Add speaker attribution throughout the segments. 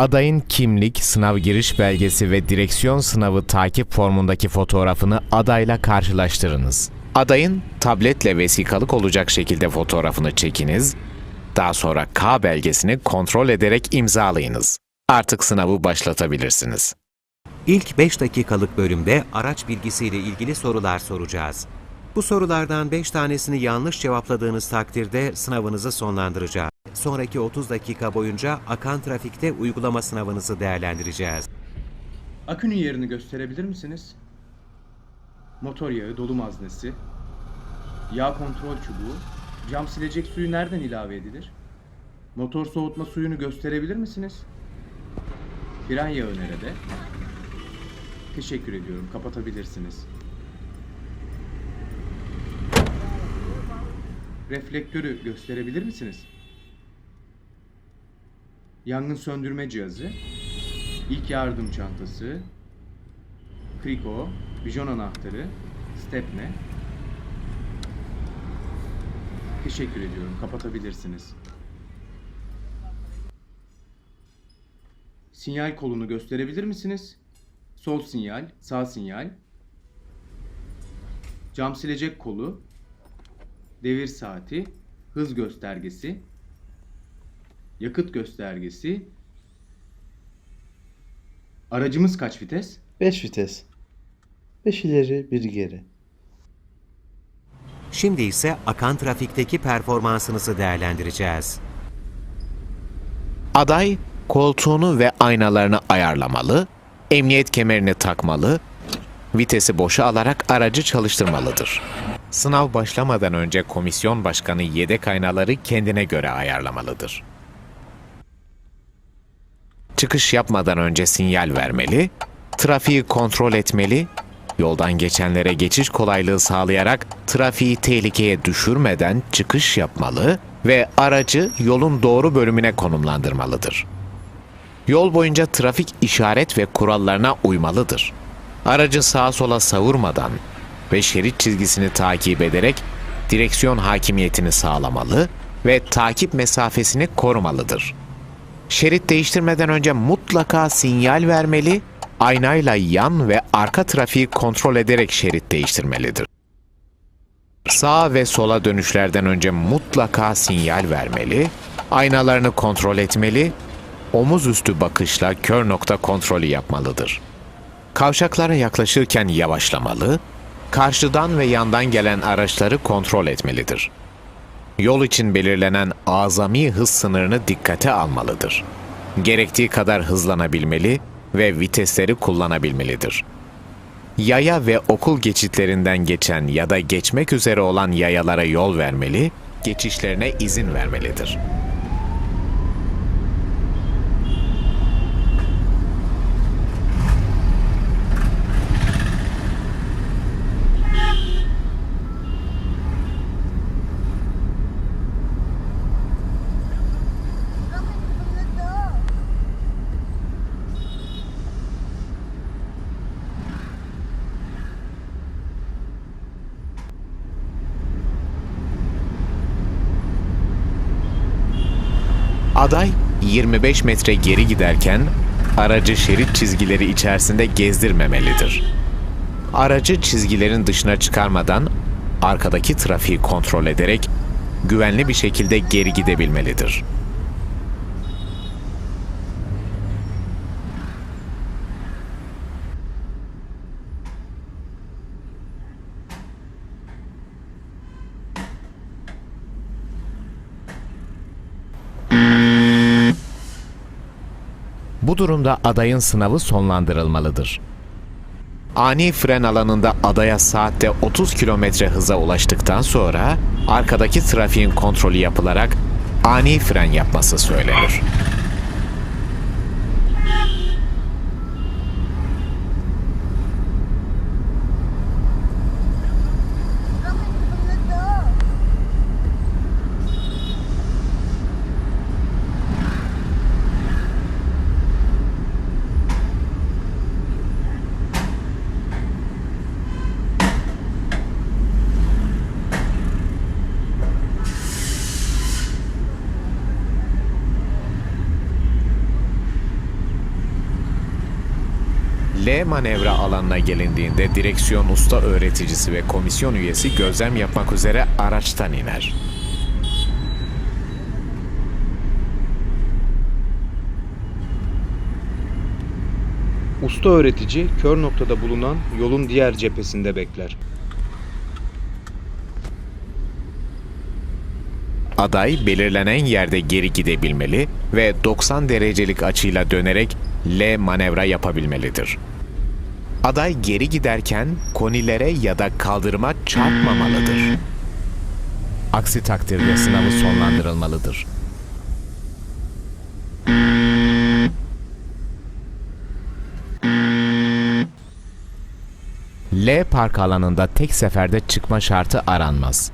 Speaker 1: Adayın kimlik, sınav giriş belgesi ve direksiyon sınavı takip formundaki fotoğrafını adayla karşılaştırınız. Adayın tabletle vesikalık olacak şekilde fotoğrafını çekiniz. Daha sonra K belgesini kontrol ederek imzalayınız. Artık sınavı başlatabilirsiniz.
Speaker 2: İlk 5 dakikalık bölümde araç bilgisiyle ilgili sorular soracağız. Bu sorulardan 5 tanesini yanlış cevapladığınız takdirde sınavınızı sonlandıracağız. Sonraki 30 dakika boyunca akan trafikte uygulama sınavınızı değerlendireceğiz.
Speaker 3: Akünün yerini gösterebilir misiniz? Motor yağı, dolu maznesi, yağ kontrol çubuğu, cam silecek suyu nereden ilave edilir? Motor soğutma suyunu gösterebilir misiniz? Fren yağı nerede? Teşekkür ediyorum. Kapatabilirsiniz. Reflektörü gösterebilir misiniz? Yangın söndürme cihazı, ilk yardım çantası, kriko, bijon anahtarı, stepne. Teşekkür ediyorum. Kapatabilirsiniz. Sinyal kolunu gösterebilir misiniz? Sol sinyal, sağ sinyal. Cam silecek kolu, devir saati, hız göstergesi, yakıt göstergesi. Aracımız kaç vites?
Speaker 4: 5 vites. 5 ileri, 1 geri.
Speaker 2: Şimdi ise akan trafikteki performansınızı değerlendireceğiz.
Speaker 1: Aday koltuğunu ve aynalarını ayarlamalı, emniyet kemerini takmalı, vitesi boşa alarak aracı çalıştırmalıdır. Sınav başlamadan önce komisyon başkanı yedek aynaları kendine göre ayarlamalıdır. Çıkış yapmadan önce sinyal vermeli, trafiği kontrol etmeli, yoldan geçenlere geçiş kolaylığı sağlayarak trafiği tehlikeye düşürmeden çıkış yapmalı ve aracı yolun doğru bölümüne konumlandırmalıdır. Yol boyunca trafik işaret ve kurallarına uymalıdır. Aracı sağa sola savurmadan ve şerit çizgisini takip ederek direksiyon hakimiyetini sağlamalı ve takip mesafesini korumalıdır. Şerit değiştirmeden önce mutlaka sinyal vermeli, aynayla yan ve arka trafiği kontrol ederek şerit değiştirmelidir. Sağa ve sola dönüşlerden önce mutlaka sinyal vermeli, aynalarını kontrol etmeli, omuz üstü bakışla kör nokta kontrolü yapmalıdır. Kavşaklara yaklaşırken yavaşlamalı, karşıdan ve yandan gelen araçları kontrol etmelidir. Yol için belirlenen azami hız sınırını dikkate almalıdır. Gerektiği kadar hızlanabilmeli ve vitesleri kullanabilmelidir. Yaya ve okul geçitlerinden geçen ya da geçmek üzere olan yayalara yol vermeli, geçişlerine izin vermelidir. Aday 25 metre geri giderken aracı şerit çizgileri içerisinde gezdirmemelidir. Aracı çizgilerin dışına çıkarmadan arkadaki trafiği kontrol ederek güvenli bir şekilde geri gidebilmelidir. Bu durumda adayın sınavı sonlandırılmalıdır. Ani fren alanında adaya saatte 30 kilometre hıza ulaştıktan sonra arkadaki trafiğin kontrolü yapılarak ani fren yapması söylenir. L manevra alanına gelindiğinde direksiyon usta öğreticisi ve komisyon üyesi gözlem yapmak üzere araçtan iner.
Speaker 5: Usta öğretici kör noktada bulunan yolun diğer cephesinde bekler.
Speaker 1: Aday belirlenen yerde geri gidebilmeli ve 90 derecelik açıyla dönerek L manevra yapabilmelidir. Aday geri giderken konilere ya da kaldırıma çarpmamalıdır. Aksi takdirde sınavı sonlandırılmalıdır. L park alanında tek seferde çıkma şartı aranmaz.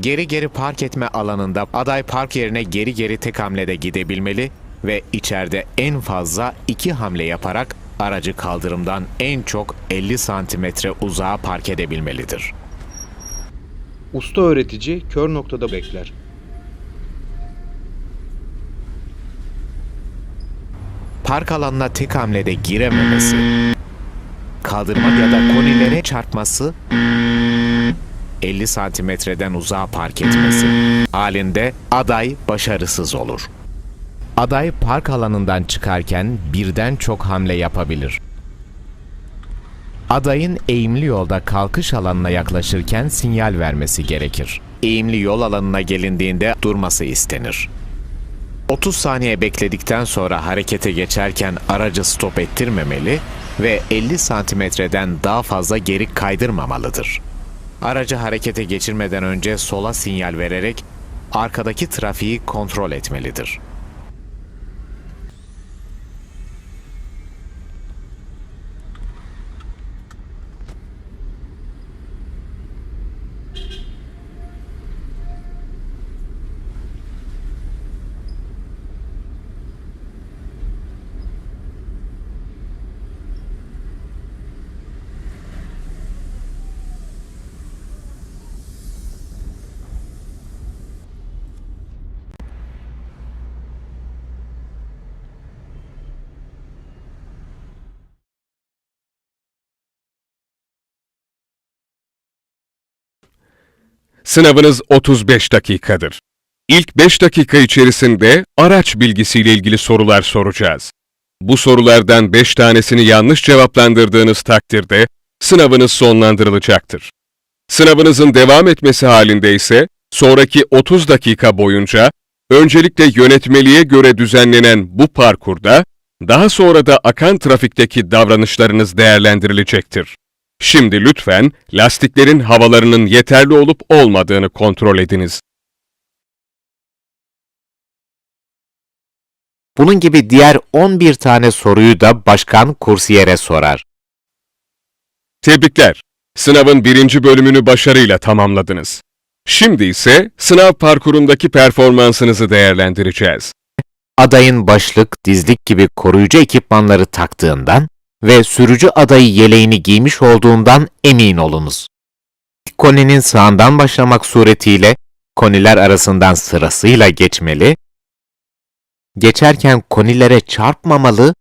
Speaker 1: Geri geri park etme alanında aday park yerine geri geri tek hamlede gidebilmeli ve içeride en fazla iki hamle yaparak aracı kaldırımdan en çok 50 santimetre uzağa park edebilmelidir.
Speaker 5: Usta öğretici kör noktada bekler.
Speaker 1: Park alanına tek hamlede girememesi, kaldırma ya da konilere çarpması, 50 santimetreden uzağa park etmesi halinde aday başarısız olur. Aday park alanından çıkarken birden çok hamle yapabilir. Adayın eğimli yolda kalkış alanına yaklaşırken sinyal vermesi gerekir. Eğimli yol alanına gelindiğinde durması istenir. 30 saniye bekledikten sonra harekete geçerken aracı stop ettirmemeli ve 50 santimetreden daha fazla geri kaydırmamalıdır. Aracı harekete geçirmeden önce sola sinyal vererek arkadaki trafiği kontrol etmelidir.
Speaker 6: Sınavınız 35 dakikadır. İlk 5 dakika içerisinde araç bilgisiyle ilgili sorular soracağız. Bu sorulardan 5 tanesini yanlış cevaplandırdığınız takdirde sınavınız sonlandırılacaktır. Sınavınızın devam etmesi halinde ise sonraki 30 dakika boyunca öncelikle yönetmeliğe göre düzenlenen bu parkurda daha sonra da akan trafikteki davranışlarınız değerlendirilecektir. Şimdi lütfen lastiklerin havalarının yeterli olup olmadığını kontrol ediniz.
Speaker 1: Bunun gibi diğer 11 tane soruyu da başkan kursiyere sorar.
Speaker 6: Tebrikler. Sınavın birinci bölümünü başarıyla tamamladınız. Şimdi ise sınav parkurundaki performansınızı değerlendireceğiz.
Speaker 1: adayın başlık, dizlik gibi koruyucu ekipmanları taktığından ve sürücü adayı yeleğini giymiş olduğundan emin olunuz. Koninin sağından başlamak suretiyle koniler arasından sırasıyla geçmeli, geçerken konilere çarpmamalı,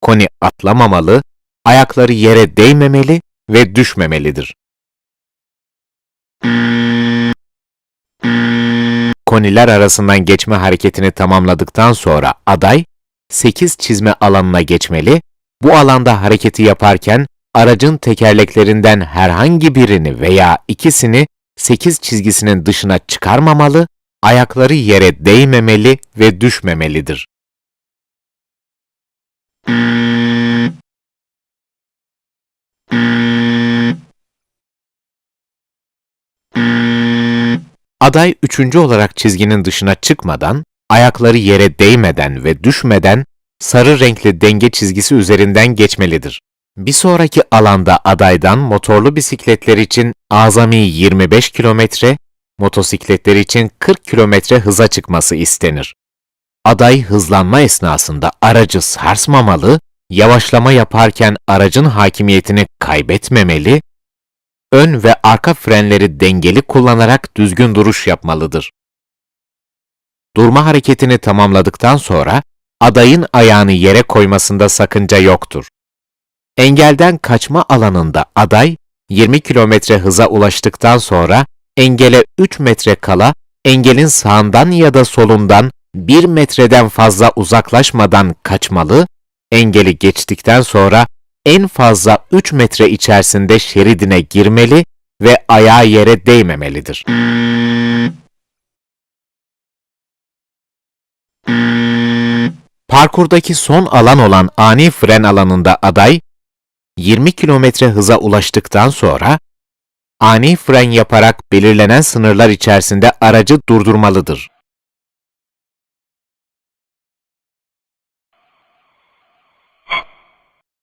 Speaker 1: koni atlamamalı, ayakları yere değmemeli ve düşmemelidir. koniler arasından geçme hareketini tamamladıktan sonra aday 8 çizme alanına geçmeli. Bu alanda hareketi yaparken aracın tekerleklerinden herhangi birini veya ikisini 8 çizgisinin dışına çıkarmamalı, ayakları yere değmemeli ve düşmemelidir. Aday üçüncü olarak çizginin dışına çıkmadan, ayakları yere değmeden ve düşmeden sarı renkli denge çizgisi üzerinden geçmelidir. Bir sonraki alanda adaydan motorlu bisikletler için azami 25 kilometre, motosikletler için 40 kilometre hıza çıkması istenir. Aday hızlanma esnasında aracı sarsmamalı, yavaşlama yaparken aracın hakimiyetini kaybetmemeli, ön ve arka frenleri dengeli kullanarak düzgün duruş yapmalıdır. Durma hareketini tamamladıktan sonra adayın ayağını yere koymasında sakınca yoktur. Engelden kaçma alanında aday 20 kilometre hıza ulaştıktan sonra engele 3 metre kala engelin sağından ya da solundan 1 metreden fazla uzaklaşmadan kaçmalı, engeli geçtikten sonra en fazla 3 metre içerisinde şeridine girmeli ve ayağı yere değmemelidir. Parkurdaki son alan olan ani fren alanında aday 20 kilometre hıza ulaştıktan sonra ani fren yaparak belirlenen sınırlar içerisinde aracı durdurmalıdır.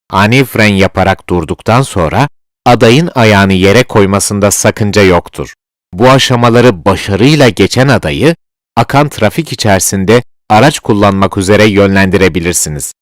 Speaker 1: Ani fren yaparak durduktan sonra adayın ayağını yere koymasında sakınca yoktur. Bu aşamaları başarıyla geçen adayı akan trafik içerisinde araç kullanmak üzere yönlendirebilirsiniz.